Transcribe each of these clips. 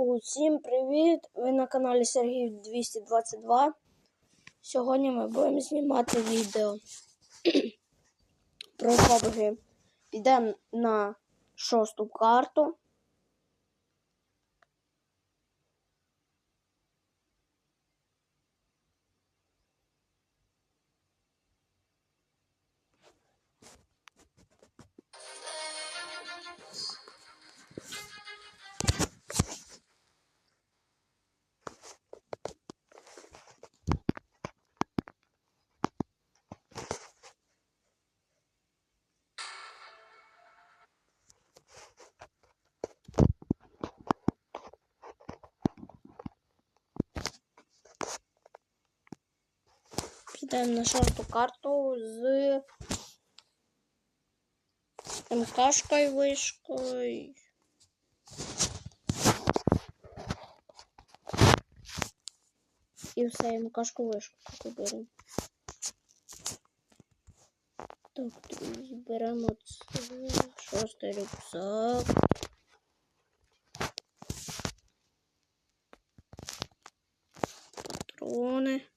Усім привіт! Ви на каналі Сергій 222. Сьогодні ми будемо знімати відео про PUBG. Підемо на шосту карту. Підемо на шосту карту з МКшкою вишкою. І все, МКшку вишку таку беремо. Так, друзі, беремо це шостий рюкзак. Патрони.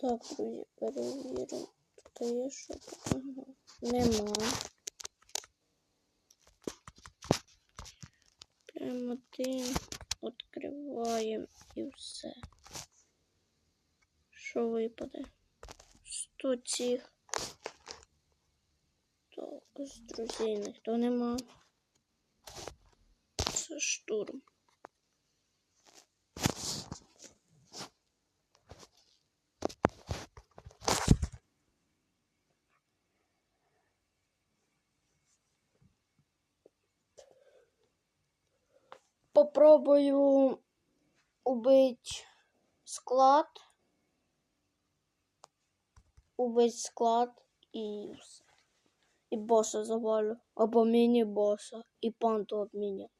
Так, друзі, перевіримо. Тут є що? Ага. Нема. Прямо тим відкриваємо і все. Що випаде? 100 цих. Так, з друзей ніхто нема. Це штурм. Попробую убить склад. Убить склад і все. І боса завалю. Або міні-боса. І панту обміню.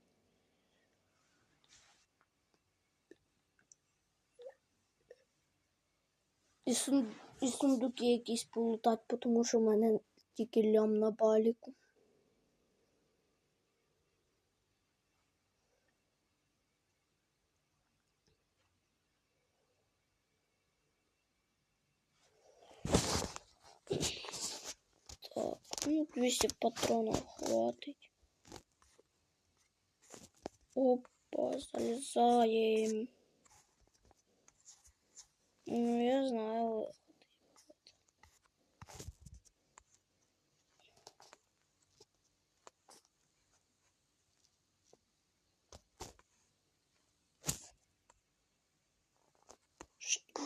І, сун... і сундуки якісь полутати, тому що в мене тільки лям на баліку. Так, ну 200 патронов хватить. Опа, залезаем. Ну, я знаю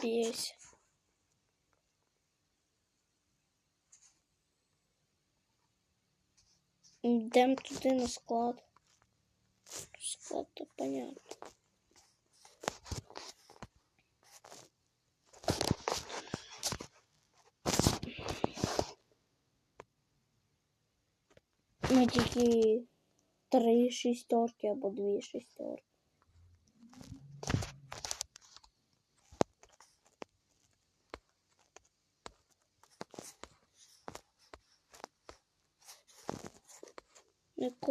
выход. Йдемо туди на склад. Склад то понятно. Ми тільки три шістерки або дві шістерки.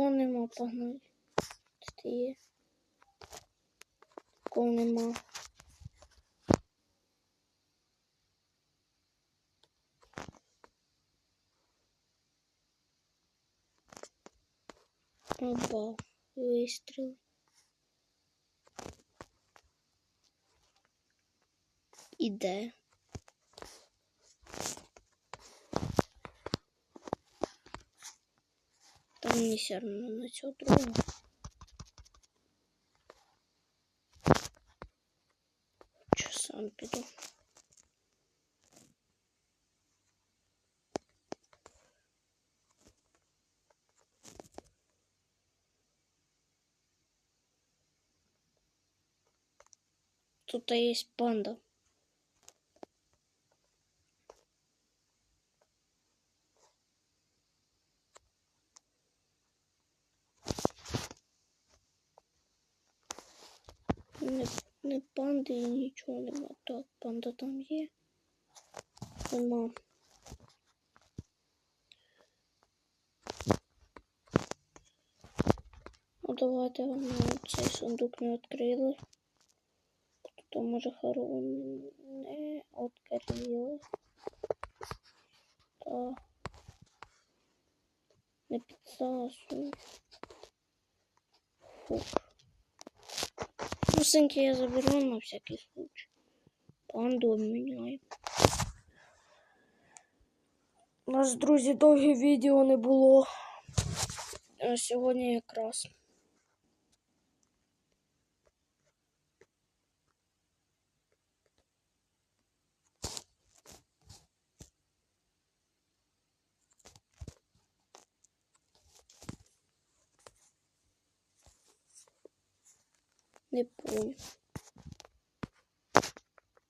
Нема погнали. Тут є. Нікого нема. Опа, вистріл. Іде. Мені все одно на цього другого. Чи сам піду? Тут есть панда. банди і нічого нема. Так, панда там є. Нема. Ну давайте ми цей сундук не відкрили. То може хороним не відкрили. Так. Не підсасуй. Фух. Ну, я заберу на всякий случай. Панду обміняю. У нас, друзі, довгі відео не було. А сьогодні якраз. Не помню.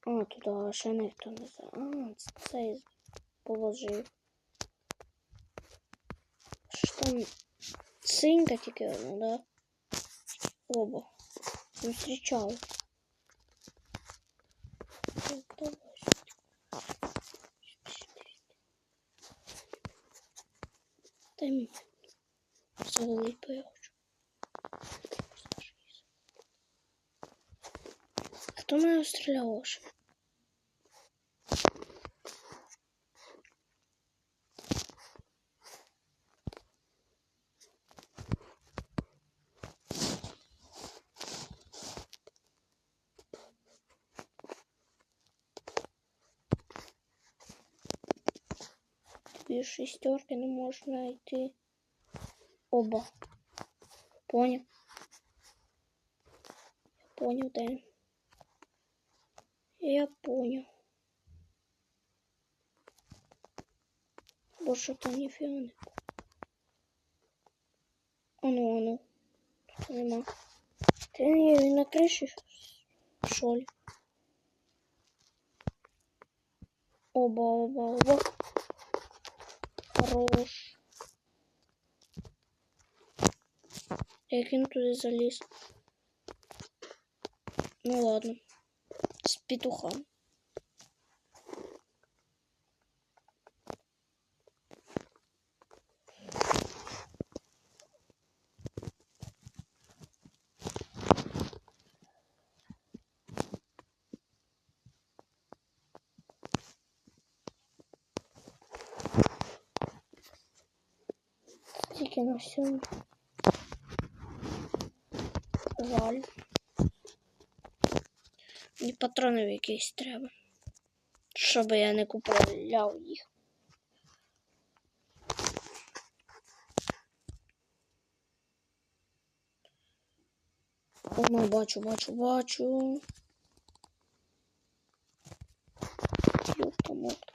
А, туди ще ніхто не за. А, це положив. Що там? Синька тільки одна, да? Оба. Зустрічали. Дай мені. Бо я Хто мене стріляв аж? Дві шестерки не можна знайти. Оба. Понял? Понял, да. Я понял. Больше то не фіони. Ану, ану. Тут нема. Ти не він на криші? Що ли? Оба, оба, оба. Хорош. Як він туди заліз? Ну ладно. Петухом. Тільки на всьому. Жаль. І патронів якісь треба. Щоб я не купляв їх. О, бачу, бачу, бачу. Ёпта мопта.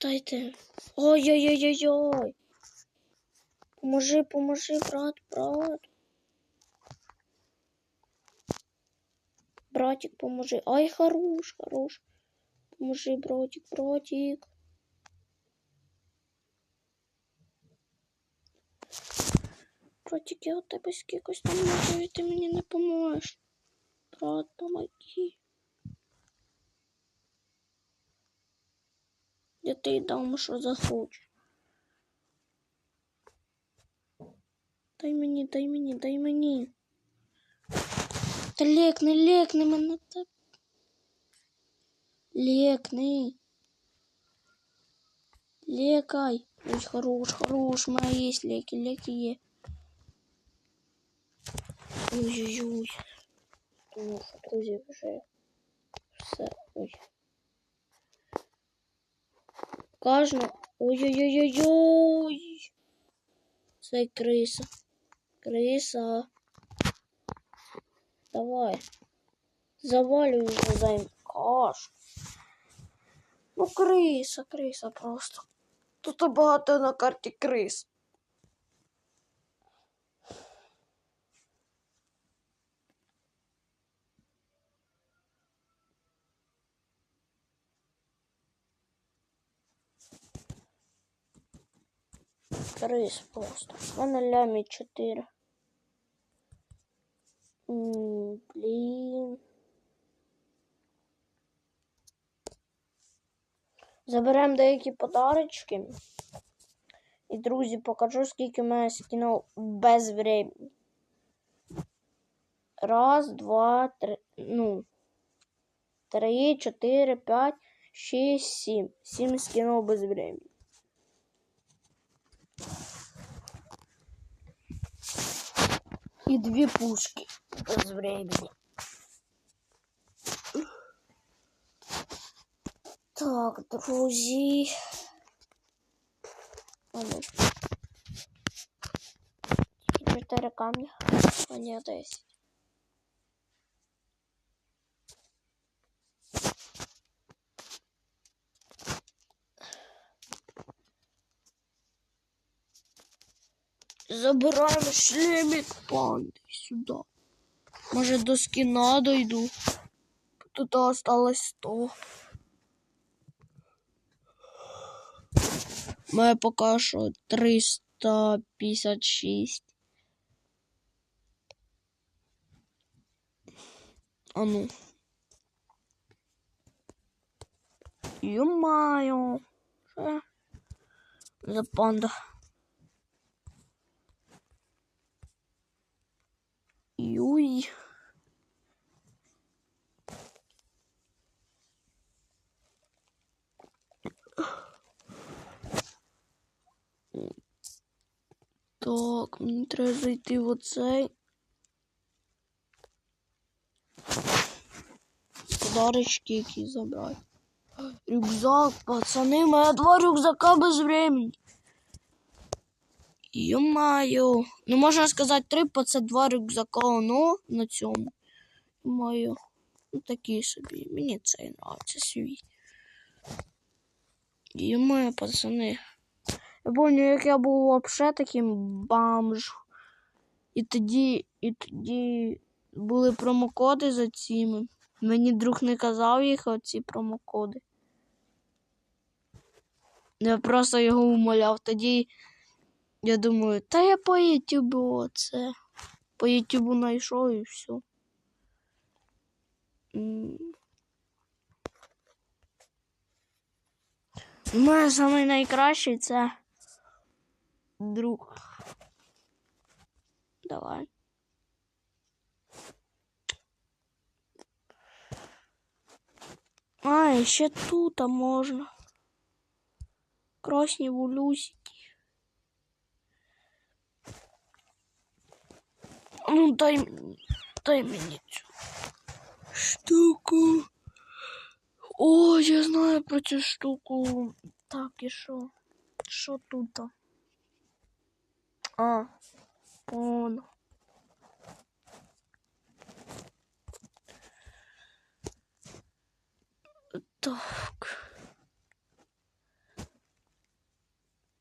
Дайте. Ой-ой-ой-ой-ой. Поможи, поможи, брат, брат. Братик, поможи. Ай, хорош, хорош. Поможи, братик, братик. Братик, я у тебе скількось там можу, і ти мені не поможеш. Брат, помоги. Я ти дам, що захочеш. Дай мені, дай мені, дай мені. Та лекни, лекни мене так. Лекни. Лекай. Ой, хорош, хорош, у мене є леки, леки є. Ой-ой-ой. Думаю, що друзі вже все. Ой. Кожну. Ой-ой-ой-ой-ой. Це криса. Криса. Давай. Заваливай дай каш. Ну, криса, криса просто. Тут багато на карті крис. Крис просто. У мене лямі 4. М, Блін. Заберемо деякі подарочки. І, друзі, покажу, скільки в мене скинув без времени. Раз, два, три. Ну. Три, чотири, п'ять, шість, сім. Сім скинув без времени. І дві пушки без времени. Так, друзі. А ну. Тільки Чотири камня. А ні, Забираємо шлемик панди сюди. Може до скіна дойду. Тут осталось 100. Моє поки що 356. А ну. Ё-моё. За панда. Юй. Так, мені треба зайти в оцей. Подарочки які забрати. Рюкзак, пацани, у мене два рюкзака без времени. Ё-моё. Ну, можна сказати, три, бо це два рюкзака, ну, на цьому. Ё-моё. Ну, такі собі. Мені цей нравиться свій. Ё-моё, пацани. Я пам'ятаю, як я був взагалі таким бомж. І тоді, і тоді були промокоди за цими. Мені друг не казав їх оці промокоди. Я просто його умоляв. Тоді я думаю, та я по Ютубу оце. По Ютубу знайшов і все. У мене самий найкращий це друг. Давай. А, ще тут можна. Красні вулюсики. Ну, дай мені, дай мені цю штуку. О, я знаю про цю штуку. Так, і що? Що тут? А, он. Так.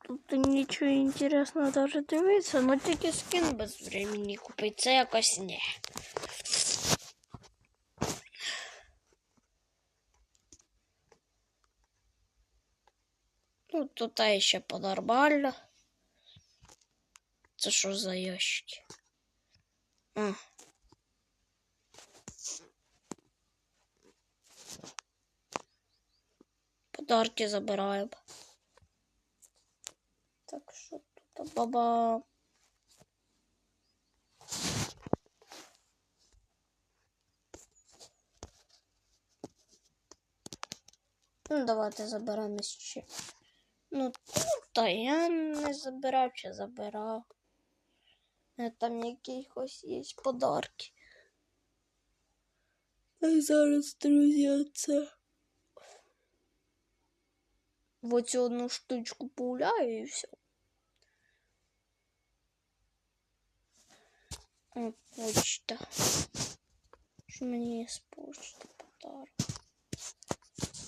Тут нічого інтересного даже дивитися, ну тільки скин без времени купити. Це якось не. Ну, тут ще понормально. Це що за ящики? А. Подарки забираємо. Так, що тут? Баба. Ну, давайте заберемо ще. Ну, та я не забирав чи забирав. Там якихось є подарки. А зараз, друзі, це. В оцю одну штучку пуляю і все. О, почта. Що мені з почти подарок?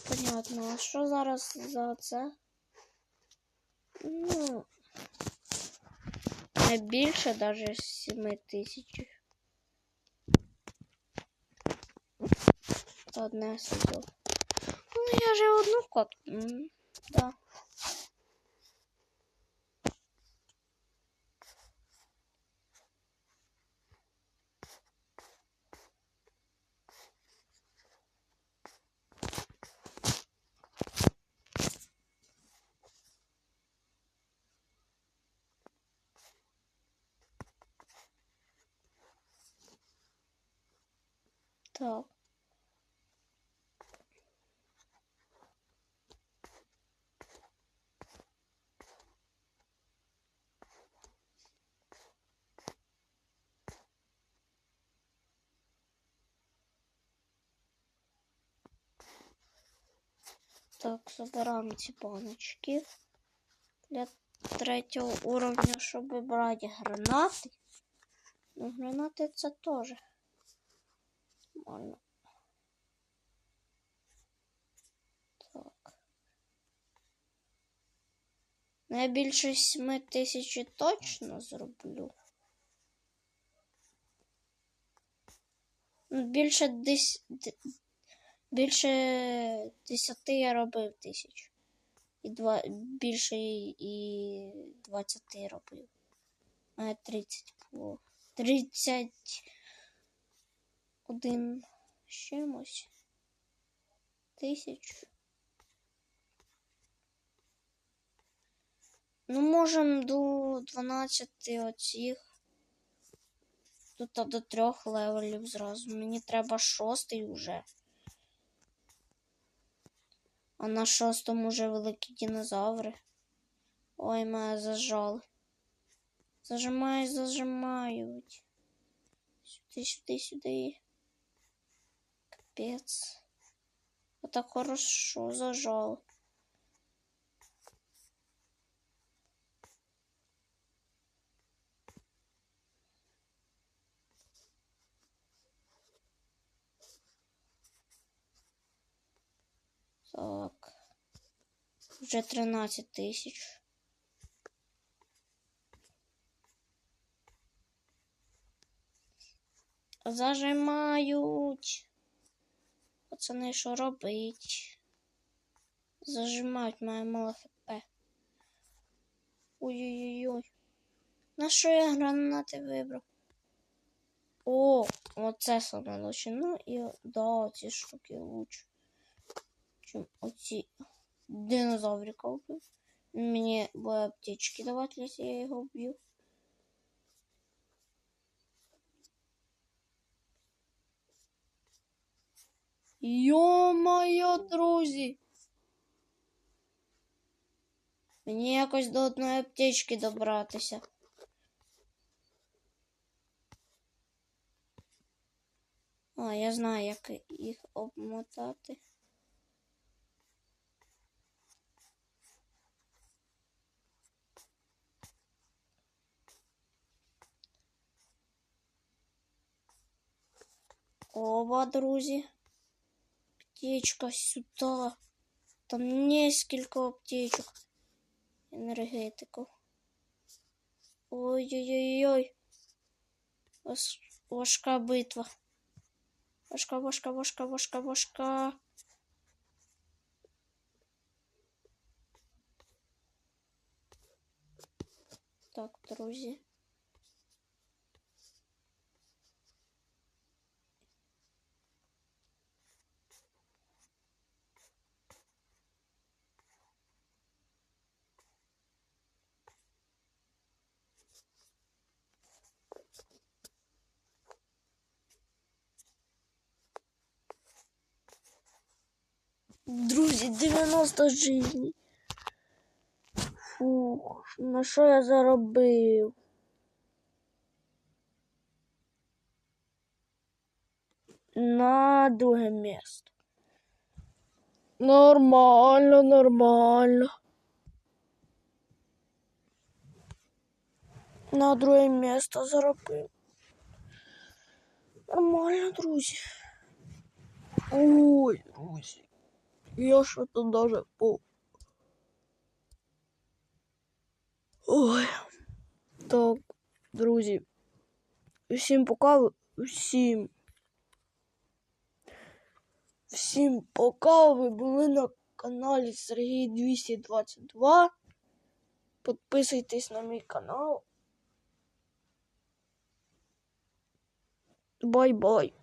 Понятно, а що зараз за це? Ну, не більше даже 7 тисяч. Одне судо. Ну, я же одну кот. Да. Так. Так, забираємо ці баночки для третього уровня, щоб брати гранати. Ну, гранати це теж. Нормально. Так. Ну, я більше 7 тисяч точно зроблю. Ну, більше десь. Більше 10 я робив тисяч. І два, більше і, і 20 робив. А 30 було. 31 з чимось. Тисяч. Ну, можемо до 12 оцих. Тут до трьох левелів зразу. Мені треба шостий уже. А на шостому вже великі динозаври. Ой, мене зажали. Зажимають, зажимають. Сюди, сюди, сюди. Капець. Отак хорошо зажали. Так. Вже 13 тисяч. Зажимають. Пацани, що робить? Зажимають моє мало хп. Ой-ой-ой. На що я гранати вибрав? О, оце саме лучше. Ну і да, ці штуки лучше. Чим оці динозаврика вбив. Мені буде аптечки давати, якщо я його вб'ю. Йо-моє, друзі! Мені якось до одної аптечки добратися. А, я знаю, як їх обмотати. Оба, друзі. Аптечка сюда. Там несколько аптечек. Энергетиков. Ой-ой-ой-ой. Важ- Важка битва. Важка, важка, важка, важка, важка. Так, друзі. Друзі, 90 жизней. Фух, на що я заробив? На друге місце. Нормально, нормально. На друге місце заробив. Нормально, друзі. Ой, друзі. Я что-то даже по... Ой. Так, друзі. Всім пока. Всім. Всім пока. Ви були на каналі Сергій 222. Підписуйтесь на мій канал. Бай-бай.